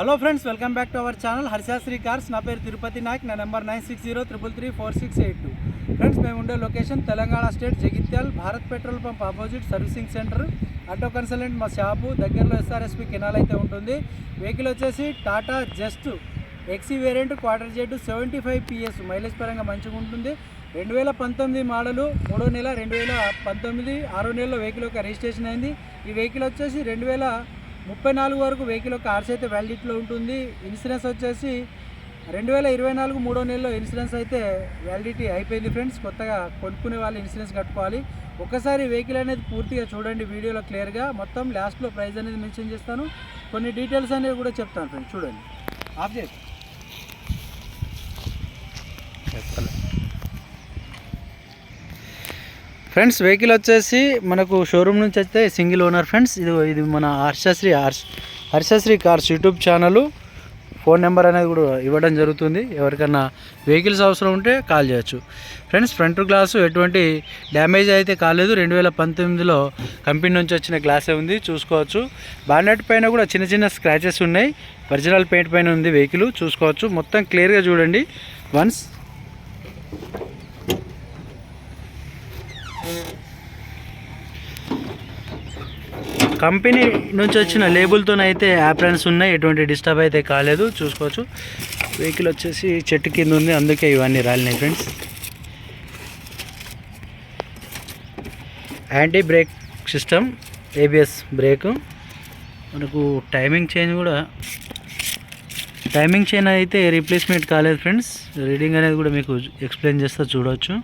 Hello friends welcome back to our channel Harshasri cars నా పేరు తిరుపతి నాయక్ నా number nine six zero triple three four six eight two friends మేము ఉండే location Telangana state Jagtial Bharat petrol pump opposite servicing centre auto consultant మా shop దగ్గరలో SRSP canal అయితే ఉంటుంది. Vehicle వచ్చేసి Tata Zest XE variant quadrajet seventy five PS mileage పరంగా మంచిగా ఉంటుంది. రెండు వేల పంతొమ్మిది మోడలు మూడో నెల రెండు వేల పంతొమ్మిది ఆరో నెలలో వెహికల్ యొక్క రిజిస్ట్రేషన్ అయింది. ఈ వెహికల్ వచ్చేసి రెండు వేల ముప్పై నాలుగు వరకు వెహికల్ యొక్క ఆర్సీ అయితే వ్యాలిడిటీలో ఉంటుంది. ఇన్సూరెన్స్ వచ్చేసి రెండు వేల ఇరవై నాలుగు మూడో నెలలో ఇన్సూరెన్స్ అయితే వ్యాలిడిటీ అయిపోయింది ఫ్రెండ్స్. కొత్తగా కొనుక్కునే వాళ్ళు ఇన్సూరెన్స్ కట్టుకోవాలి. ఒకసారి వెహికల్ అనేది పూర్తిగా చూడండి వీడియోలో క్లియర్గా. మొత్తం లాస్ట్లో ప్రైస్ అనేది మెన్షన్ చేస్తాను. కొన్ని డీటెయిల్స్ అనేవి కూడా చెప్తాను ఫ్రెండ్స్. చూడండి. ఆఫ్ చేసి ఫ్రెండ్స్ వెహికల్ వచ్చేసి మనకు షోరూమ్ నుంచి అయితే సింగిల్ ఓనర్ ఫ్రెండ్స్ ఇది ఇది మన Harshasri Harsha Harshasri cars YouTube channel phone number అనేది కూడా ఇవ్వడం జరుగుతుంది. ఎవరికైనా వెహికల్స్ అవసరం ఉంటే కాల్ చేయొచ్చు. ఫ్రెండ్స్ ఫ్రంట్ గ్లాసు ఎటువంటి డ్యామేజ్ అయితే కాలేదు. రెండు వేల పంతొమ్మిదిలో కంపెనీ నుంచి వచ్చిన గ్లాసే ఉంది చూసుకోవచ్చు. బానెట్ పైన కూడా చిన్న చిన్న స్క్రాచెస్ ఉన్నాయి. ఒరిజినల్ పెయింట్ పైన ఉంది వెహికల్ చూసుకోవచ్చు. మొత్తం క్లియర్గా చూడండి. వన్స్ కంపెనీ నుంచి వచ్చిన లేబుల్తోనైతే యాప్రాన్స్ ఉన్నాయి. ఎటువంటి డిస్టర్బ్ అయితే కాలేదు. చూసుకోవచ్చు. వెహికల్ వచ్చేసి చెట్టు కింద ఉంది. అందుకే ఇవన్నీ రాలినాయి friends. Anti brake system ABS brake. మనకు టైమింగ్ చేంజ్ కూడా టైమింగ్ చైన్ అయితే రీప్లేస్మెంట్ కాలేదు ఫ్రెండ్స్. రీడింగ్ అనేది కూడా మీకు ఎక్స్ప్లెయిన్ చేస్తా చూడవచ్చు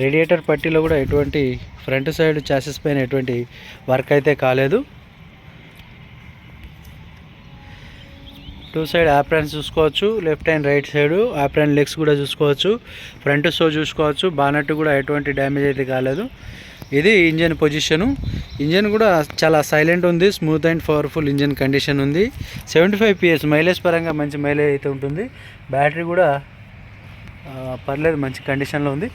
రేడియేటర్ పట్టీలో కూడా ఎటువంటి ఫ్రంట్ సైడ్ చాసెస్ పైన ఎటువంటి వర్క్ అయితే కాలేదు. టూ సైడ్ ఆప్రాన్ చూసుకోవచ్చు left and right side apron legs కూడా చూసుకోవచ్చు ఫ్రంట్ సో చూసుకోవచ్చు బానట్ కూడా ఎటువంటి డ్యామేజ్ అయితే కాలేదు. ఇది ఇంజన్ పొజిషను ఇంజన్ కూడా చాలా సైలెంట్ ఉంది smooth and powerful engine condition ఉంది. సెవెంటీ ఫైవ్ పిఎస్ మైలేజ్ పరంగా మంచి మైలేజ్ అయితే ఉంటుంది. బ్యాటరీ కూడా పర్లేదు మంచి కండిషన్లో ఉంది.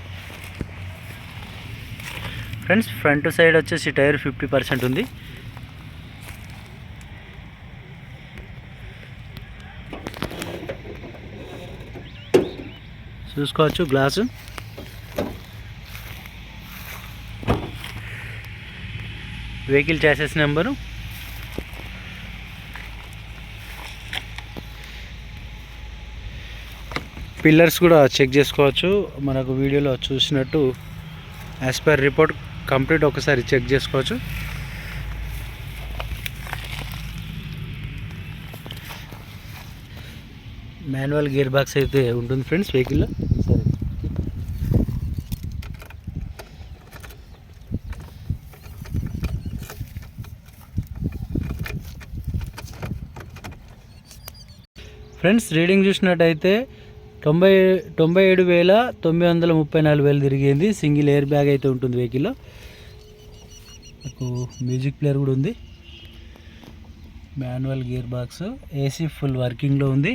ఫ్రెండ్స్ ఫ్రంట్ సైడ్ వచ్చేసి టైర్ ఫిఫ్టీ పర్సెంట్ ఉంది. చూసుకోవచ్చు glass. Vehicle chassis number. Pillars కూడా చెక్ చేసుకోవచ్చు. మనకు వీడియోలో చూసినట్టు యాజ్ పర్ రిపోర్ట్ కంప్లీట్ ఒకసారి చెక్ చేసుకోవచ్చు. మాన్యువల్ గేర్ బాక్స్ అయితే ఉంటుంది ఫ్రెండ్స్ వెహికల్లో. సరే. ఫ్రెండ్స్ రీడింగ్ చూసినట్టయితే తొంభై తొంభై ఏడు వేల తొమ్మిది వందల ముప్పై నాలుగు వేలు తిరిగింది. సింగిల్ ఎయిర్ బ్యాగ్ అయితే ఉంటుంది వెహికల్లో. నాకు మ్యూజిక్ ప్లేయర్ కూడా ఉంది. Manual gear box AC full వర్కింగ్లో ఉంది.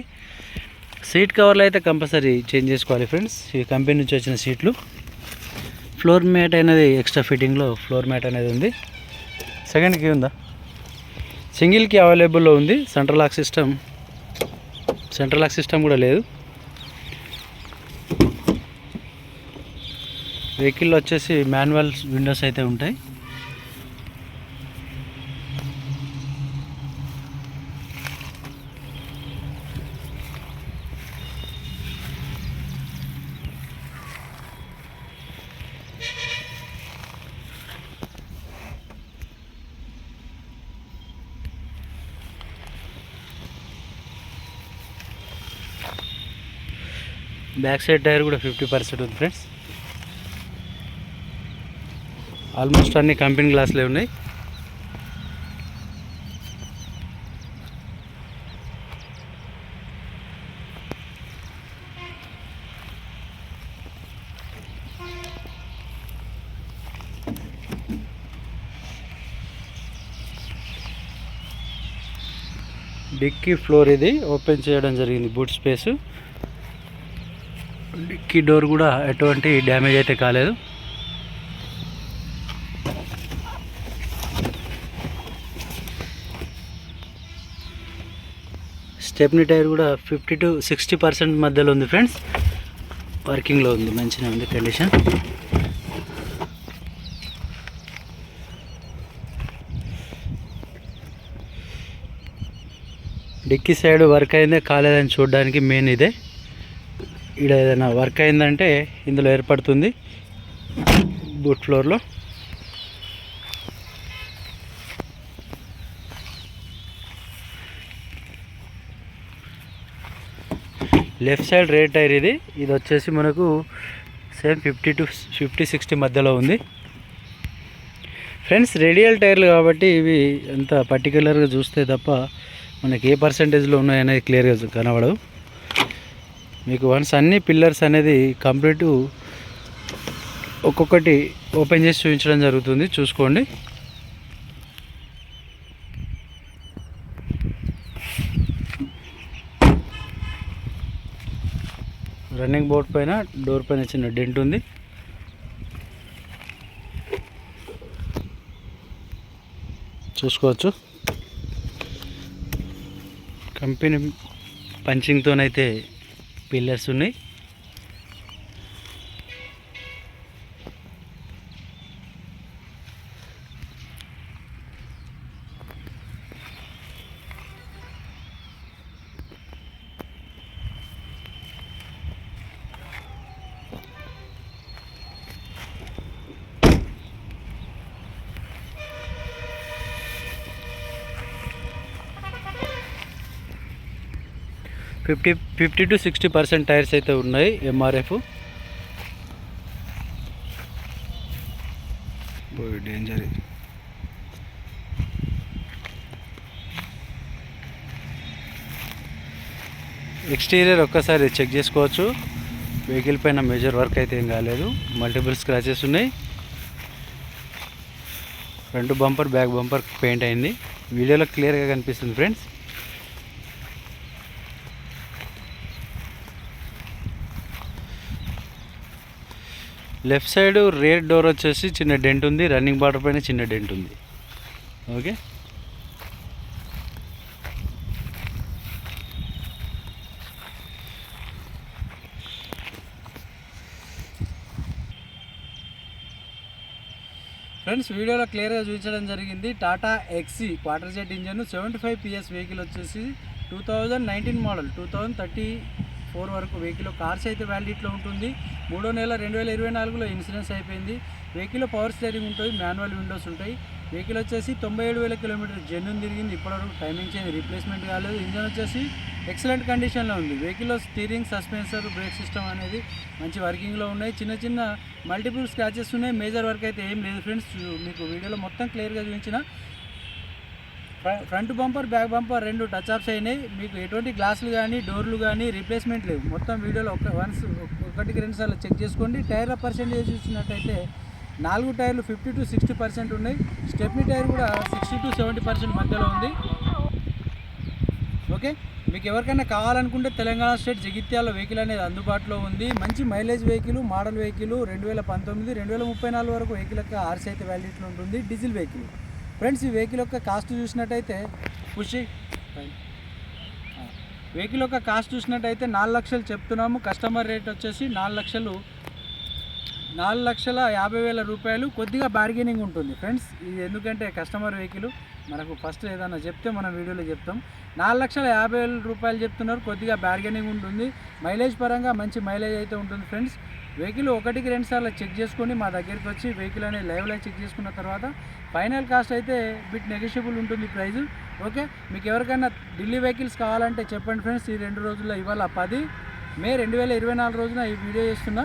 సీట్ కవర్లు అయితే కంపల్సరీ చేంజ్ చేసుకోవాలి ఫ్రెండ్స్. ఈ కంపెనీ నుంచి వచ్చిన సీట్లు. ఫ్లోర్ మ్యాట్ అనేది ఎక్స్ట్రా ఫిట్టింగ్లో ఫ్లోర్ మ్యాట్ అనేది ఉంది. సెకండ్కి ఉందా? సింగిల్కి అవైలబుల్లో ఉంది. Central lock system central lock system కూడా లేదు. వెహికల్ వచ్చేసి మాన్యువల్ విండోస్ అయితే ఉంటాయి. బ్యాక్ సైడ్ టైర్ కూడా ఫిఫ్టీ పర్సెంట్ ఉంది ఫ్రెండ్స్. ఆల్మోస్ట్ అన్ని కంపెనీ గ్లాసులే ఉన్నాయి. డిక్కీ ఫ్లోర్ ఇది. ఓపెన్ చేయడం జరిగింది బూట్ స్పేస్. డిక్కీ డోర్ కూడా ఎటువంటి డ్యామేజ్ అయితే కాలేదు. స్టెప్నీ టైర్ కూడా ఫిఫ్టీ టు సిక్స్టీ పర్సెంట్ మధ్యలో ఉంది ఫ్రెండ్స్. వర్కింగ్లో ఉంది మంచిగా ఉంది కండిషన్. డిక్కీ సైడ్ వర్క్ అయిందే కాలేదని చూడడానికి మెయిన్ ఇదే. ఇక్కడ ఏదైనా వర్క్ అయిందంటే ఇందులో ఏర్పడుతుంది బూట్ ఫ్లోర్లో. లెఫ్ట్ సైడ్ రేర్ టైర్ ఇది. ఇది వచ్చేసి మనకు same fifty to fifty sixty మధ్యలో ఉంది. ఫ్రెండ్స్ రేడియల్ టైర్లు కాబట్టి ఇవి అంత పర్టికులర్గా చూస్తే తప్ప మనకి ఏ పర్సంటేజ్లో ఉన్నాయనేది క్లియర్గా కనబడవు. మీకు వన్స్ అన్ని పిల్లర్స్ అనేది కంప్లీట్ ఒక్కొక్కటి ఓపెన్ చేసి చూపించడం జరుగుతుంది. చూసుకోండి. రన్నింగ్ బోర్డ్ పైన డోర్ పైన చిన్న డెంట్ ఉంది. చూసుకోవచ్చు. కంపెనీ పంచింగ్తోనైతే పిల్లర్స్ ఉన్నాయి. Fifty fifty to sixty percent tyres అయితే ఉన్నాయి ఎంఆర్ఎఫ్ డేంజర్. ఎక్స్టీరియర్ ఒక్కసారి చెక్ చేసుకోవచ్చు. వెహికల్ పైన మేజర్ వర్క్ అయితే ఏం కాలేదు. మల్టిపుల్ స్క్రాచెస్ ఉన్నాయి. Front bumper back bumper paint అయింది. వీడియోలో క్లియర్గా కనిపిస్తుంది friends left side rear door వచ్చేసి చిన్న డెంట్ ఉంది రన్నింగ్ బార్డర్ పైన చిన్న డెంట్ ఉంది. ఓకే? ఫ్రెండ్స్ వీడియోలో క్లియర్గా చూపించడం జరిగింది. Tata XE Quadrajet engine seventy five PS vehicle వచ్చేసి two thousand nineteen model two thousand thirty four వరకు వెహికల్ కార్స్ అయితే వ్యాలిడిటీలో ఉంటుంది. మూడో నెల రెండు వేల ఇరవై నాలుగులో ఇన్సూరెన్స్ అయిపోయింది. వెహికల్ పవర్ స్టీరింగ్ ఉంటుంది మాన్యువల్ విండోస్ ఉంటాయి. వెహికల్ వచ్చేసి తొంభై ఏడు వేల కిలోమీటర్ జెన్యున్ తిరిగింది. ఇప్పటివరకు టైమింగ్ చేయండి రీప్లేస్మెంట్ కాలేదు. ఇంజన్ వచ్చేసి ఎక్సలెంట్ కండిషన్లో ఉంది. వెహికల్లో స్టీరింగ్ సస్పెన్సర్ బ్రేక్ సిస్టమ్ అనేది మంచి వర్కింగ్లో ఉన్నాయి. చిన్న చిన్న మల్టిపుల్ స్క్రాచెస్ ఉన్నాయి. మేజర్ వర్క్ అయితే ఏం లేదు ఫ్రెండ్స్ మీకు వీడియోలో మొత్తం క్లియర్గా చూపించిన ఫ్రంట్ బంపర్ బ్యాక్ బంపర్ రెండు టచ్ అప్స్ అయినాయి. మీకు ఎటువంటి గ్లాసులు కానీ డోర్లు కానీ రీప్లేస్మెంట్ లేవు. మొత్తం వీడియోలో ఒక వన్స్ ఒకటికి రెండు సార్లు చెక్ చేసుకోండి. టైర్ల పర్సెంటేజ్ చూసినట్టయితే నాలుగు టైర్లు ఫిఫ్టీ టు సిక్స్టీ పర్సెంట్ ఉన్నాయి. స్టెప్నీ టైర్ కూడా సిక్స్టీ టు సెవెంటీ పర్సెంట్ మధ్యలో ఉంది. ఓకే? మీకు ఎవరికైనా కావాలనుకుంటే తెలంగాణ స్టేట్ జగిత్యాల వెహికల్ అనేది అందుబాటులో ఉంది. మంచి మైలేజ్ వెహికల్ మోడల్ వెహికల్ రెండు వేల పంతొమ్మిది రెండు వేల ముప్పై నాలుగు వరకు వెహికల్ యొక్క ఆర్సీ అయితే వ్యాలిడిటీలో ఉంటుంది. Diesel vehicle. ఫ్రెండ్స్ ఈ వెహికల్ యొక్క కాస్ట్ చూసినట్టయితే ఖుషి వెహికల్ యొక్క కాస్ట్ చూసినట్టయితే నాలుగు లక్షలు చెప్తున్నాము. కస్టమర్ రేట్ వచ్చేసి నాలుగు లక్షలు నాలుగు లక్షల యాభై వేల రూపాయలు. కొద్దిగా బార్గెనింగ్ ఉంటుంది ఫ్రెండ్స్. ఇది ఎందుకంటే కస్టమర్ వెహికల్ మనకు ఫస్ట్ ఏదైనా చెప్తే మనం వీడియోలో చెప్తాం. నాలుగు లక్షల యాభై వేల రూపాయలు చెప్తున్నారు. కొద్దిగా బార్గెనింగ్ ఉంటుంది. మైలేజ్ పరంగా మంచి మైలేజ్ అయితే ఉంటుంది ఫ్రెండ్స్. వెహికల్ ఒకటికి రెండు సార్లు చెక్ చేసుకొని మా దగ్గరికి వచ్చి వెహికల్ అనేది లైవ్లో చెక్ చేసుకున్న తర్వాత ఫైనల్ కాస్ట్ అయితే బిట్ నెగోషియబుల్ ఉంటుంది ప్రైస్ ఓకే? మీకు ఎవరికైనా ఢిల్లీ వెహికల్స్ కావాలంటే చెప్పండి ఫ్రెండ్స్ ఈ రెండు రోజుల్లో ఇవాళ పది మే రెండు వేల ఇరవై నాలుగు రోజున ఈ వీడియో చేస్తున్నా.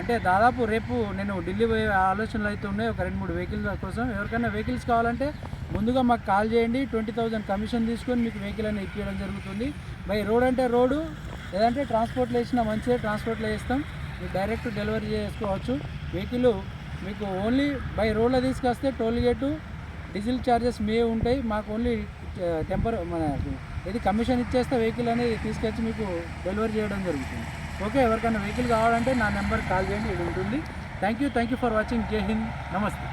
అంటే దాదాపు రేపు నేను ఢిల్లీ పోయే ఆలోచనలు అయితే ఉన్నాయి ఒక రెండు మూడు వెహికల్స్ కోసం. ఎవరికైనా వెహికల్స్ కావాలంటే ముందుగా మాకు కాల్ చేయండి ట్వంటీ థౌజండ్ కమిషన్ తీసుకొని మీకు వెహికల్ అనేది ఇప్పించడం జరుగుతుంది. బై రోడ్ అంటే రోడ్డు లేదంటే ట్రాన్స్పోర్ట్లో వేసినా మంచిదే ట్రాన్స్పోర్ట్లో వేస్తాం. డైరెక్ట్ డెలివరీ చేసుకోవచ్చు. వెహికల్ మీకు ఓన్లీ బై రోడ్లో తీసుకొస్తే టోల్ గేటు డీజిల్ ఛార్జెస్ మే ఉంటాయి. మాకు ఓన్లీ టెంపర్ మన ఇది కమిషన్ ఇచ్చేస్తే వెహికల్ అనేది తీసుకొచ్చి మీకు డెలివరీ చేయడం జరుగుతుంది. ఓకే ఎవరికైనా వెహికల్ కావాలంటే నా నెంబర్ కాల్ చేయండి ఇది ఉంటుంది. Thank you thank you for watching. జై హింద్. నమస్తే.